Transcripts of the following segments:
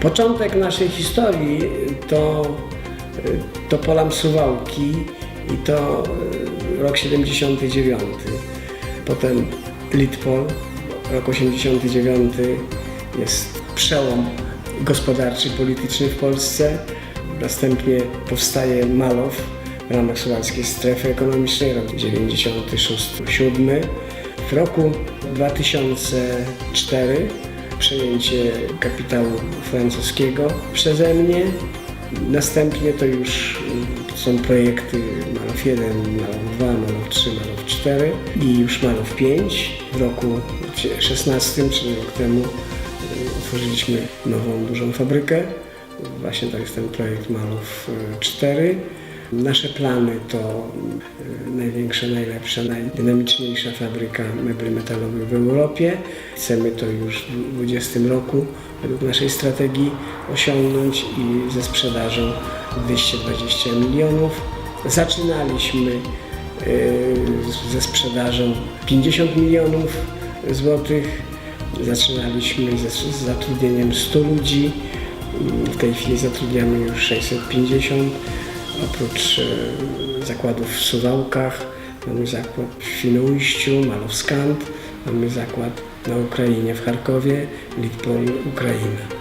Początek naszej historii to, to Polam Suwałki i to e, rok 79. Potem Litpol, rok 89 jest przełom gospodarczy, polityczny w Polsce. Następnie powstaje Malow w ramach Suwalskiej Strefy Ekonomicznej, rok 96-7. W roku 2004 przejęcie kapitału francuskiego przeze mnie. Następnie to już y, są projekty Malow 1, Malow 2, Malow 3, Malow 4 i już Malow 5. W roku 16, czyli rok temu, y, otworzyliśmy nową, dużą fabrykę. Właśnie to jest ten projekt Malow y, 4. Nasze plany to y, największa, najlepsza, najdynamiczniejsza fabryka mebli metalowych w Europie. Chcemy to już w 2020 roku według naszej strategii osiągnąć i ze sprzedażą 220 milionów. Zaczynaliśmy y, ze sprzedażą 50 milionów złotych. Zaczynaliśmy z zatrudnieniem 100 ludzi. W tej chwili zatrudniamy już 650. Oprócz e, zakładów w Suwałkach mamy zakład w Świnoujściu, Malowskant, mamy zakład na Ukrainie w Charkowie, Litpol, Ukraina.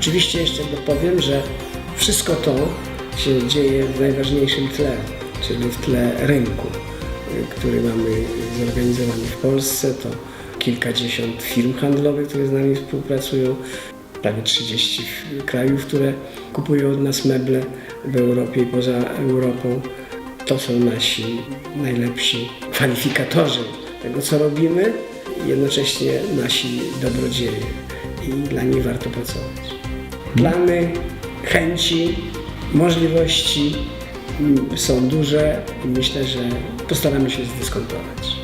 Oczywiście jeszcze dopowiem, że wszystko to się dzieje w najważniejszym tle, czyli w tle rynku, który mamy zorganizowany w Polsce. To kilkadziesiąt firm handlowych, które z nami współpracują, prawie 30 f- krajów, które kupują od nas meble w Europie i poza Europą. To są nasi najlepsi kwalifikatorzy tego, co robimy, jednocześnie nasi dobrodzieje i dla nich warto pracować. Plany, chęci, możliwości mm, są duże i myślę, że postaramy się zdyskontować.